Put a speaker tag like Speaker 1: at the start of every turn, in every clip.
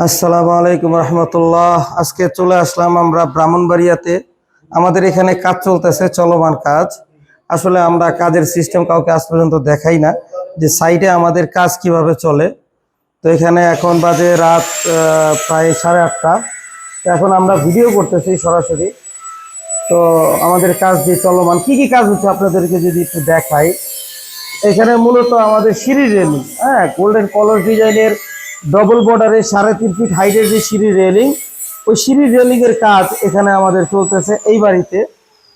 Speaker 1: আসসালামু আলাইকুম রহমতুল্লাহ। আজকে চলে আসলাম আমরা ব্রাহ্মণবাড়িয়াতে। আমাদের এখানে কাজ চলতেছে, চলমান কাজ। আসলে আমরা কাজের সিস্টেম কাউকে আজ পর্যন্ত দেখাই না, যে সাইটে আমাদের কাজ কীভাবে চলে। তো এখানে এখন বাজে রাত প্রায় সাড়ে আটটা। তো এখন আমরা ভিডিও করতেছি সরাসরি। তো আমাদের কাজ যে চলমান, কি কি কাজ হচ্ছে আপনাদেরকে যদি একটু দেখাই। এখানে মূলত আমাদের সিঁড়ি রেলিং হ্যাঁ গোল্ডেন কলর ডিজাইনের ডবল বর্ডারে সাড়ে তিন ফিট হাইটের যে সিঁড়ি রেলিং ওই সিঁড়ি রেলিং এর কাজ এখানে আমাদের চলতেছে এই বাড়িতে।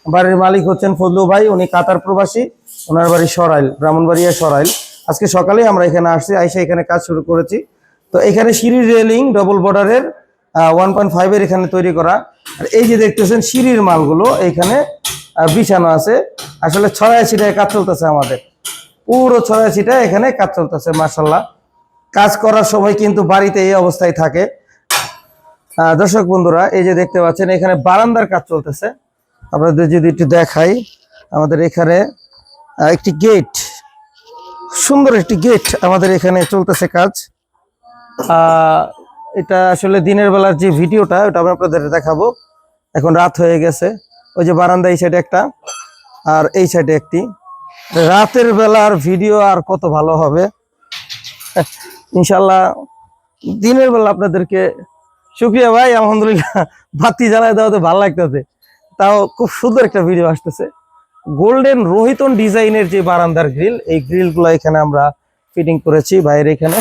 Speaker 1: বাড়ির মালিক হচ্ছেন ফজলু ভাই, উনি কাতার প্রবাসী, ওনার বাড়ি সরাইল, ব্রাহ্মণবাড়িয়া সরাইল। আজকে সকালে আমরা এখানে আসছি, আইসা এখানে কাজ শুরু করেছি। তো এখানে সিঁড়ি রেলিং ডবল বর্ডারের ওয়ান পয়েন্ট ফাইভের এখানে তৈরি করা। আর এই যে দেখতেছেন সিঁড়ির মালগুলো, এখানে বিছানো আছে। আসলে ছড়াশি টাকা কাজ চলতেছে আমাদের। পুরো ছড়াশিটা এখানে কাজ চলতেছে মার্শাল্লাহ কাজ করার সময় কিন্তু বাড়িতে এই অবস্থায় থাকে। দর্শক বন্ধুরা, এই যে দেখতে পাচ্ছেন, এখানে বারান্দার কাজ চলতেছে। আপনাদের যদি একটু দেখাই, আমাদের এখানে একটি গেট, সুন্দর একটি গেট আমাদের এখানে চলতেছে কাজ। এটা আসলে দিনের বেলার যে ভিডিওটা, ওটা আমি আপনাদের দেখাবো। এখন রাত হয়ে গেছে। ওই যে বারান্দা, এই সাইডে একটা, আর এই সাইডে একটি। রাতের বেলার ভিডিও আর কত ভালো হবে। ইনশাল্লাহ দিনের বেলা আপনাদেরকে শুক্রিয়া ভাই, আলহামদুলিল্লাহ, বাতি জ্বালায় দেওয়াতে ভালো লাগতেছে। তাও খুব সুন্দর একটা ভিডিও আসতেছে। গোল্ডেন রোহিতন ডিজাইনের যে বারান্দার গ্রিল এই গ্রিলগুলো এখানে আমরা ফিটিং করেছি বাইরে এখানে।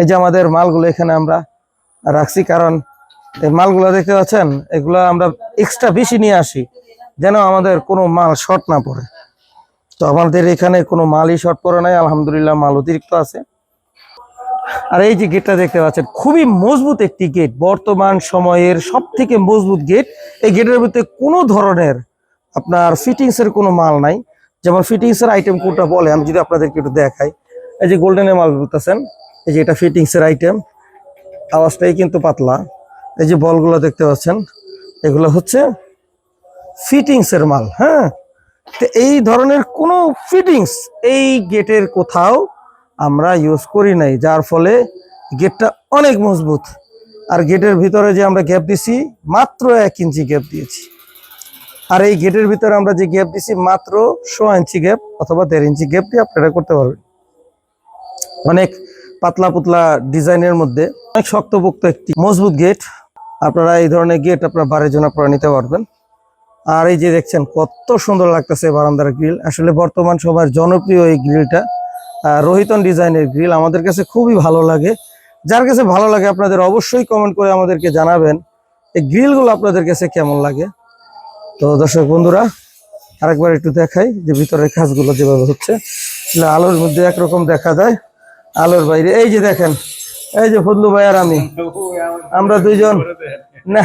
Speaker 1: এই যে আমাদের মালগুলো এখানে আমরা রাখছি, কারণ এই মালগুলো দেখতে পাচ্ছেন, এগুলো আমরা এক্সট্রা বেশি নিয়ে আসি, যেন আমাদের কোনো মাল শর্ট না পড়ে। তো আমাদের এখানে কোনো মালই শর্ট পড়ে নাই, আলহামদুলিল্লাহ, মাল অতিরিক্ত আছে। আর এই যে গেটটা দেখতে পাচ্ছেন, খুবই মজবুত একটি গেট বর্তমান সময়ের সব থেকে মজবুত গেট এই গেটের ভিতরে কোনো ধরনের আপনার ফিটিংস এর কোনো মাল নাই। যেমন ফিটিংস এর আইটেম কোনটা বলে, আমি যদি আপনাদেরকে একটু দেখাই। এই যে গোল্ডেনের মাল বলতেছেন, এই যে এটা ফিটিংস এর আইটেম আওয়াজটাই কিন্তু পাতলা। এই যে বলগুলো দেখতে পাচ্ছেন, এগুলো হচ্ছে ফিটিংস এর মাল হ্যাঁ? তো এই ধরনের কোনো ফিটিংস এই গেটের কোথাও আমরা ইউজ করি নাই, যার ফলে গেটটা অনেক মজবুত। আর গেটের ভিতরে যে আমরা গ্যাপ দিছি, মাত্র এক ইঞ্চি গ্যাপ দিয়েছি। আর এই গেটের ভিতরে আমরা যে গ্যাপ দিছি, মাত্র শো ইঞ্চি গ্যাপ অথবা দেড় ইঞ্চি গ্যাপ দিয়ে আপনারা করতে পারবেন। অনেক পাতলা পাতলা ডিজাইনের মধ্যে অনেক শক্তপোক্ত একটি মজবুত গেট আপনারা এই ধরনের গেট আপনার বাড়ির জন্য আপনারা নিতে পারবেন। আর এই যে দেখছেন, কত সুন্দর লাগতেছে বারান্দার গ্রিল আসলে বর্তমান সবার জনপ্রিয় এই গ্রিলটা রোহিতন ডিজাইনের গ্রিল আমাদের কাছে খুবই ভালো লাগে। যার কাছে ভালো লাগে আপনাদের অবশ্যই কমেন্ট করে আমাদেরকে জানাবেন এই গ্রিলগুলো আপনাদের কাছে কেমন লাগে। তো দর্শক বন্ধুরা আরেকবার একটু দেখাই যে ভিতরের কাজগুলো যেভাবে হচ্ছে। আলোর মধ্যে একরকম দেখা যায়। আলোর বাইরে এই যে দেখেন এই যে ফজলু ভাই আর আমি। আমরা দুইজন না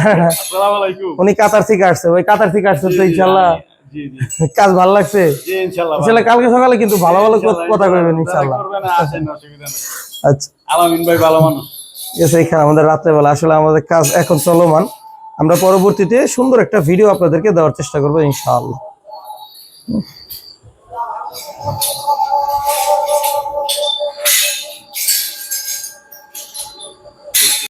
Speaker 1: উনি কাতার থেকে আসছে ওই কাতার থেকে আসছে তো ইনশাল্লাহ। কাজ ভালো লাগছে?
Speaker 2: ইনশাআল্লাহ
Speaker 1: কালকে সকালে কিন্তু ভালো ভালো কথা কইবেন
Speaker 2: নেই।
Speaker 1: আচ্ছা।
Speaker 2: আলামিন ভাই ভালো মানুষ।
Speaker 1: এসে এখানে আমাদের রাত্রেবেলা আসলে আমাদের কাজ এখন চলমান। আমরা পরবর্তীতে সুন্দর একটা ভিডিও আপনাদেরকে দেওয়ার চেষ্টা করব ইনশাআল্লাহ।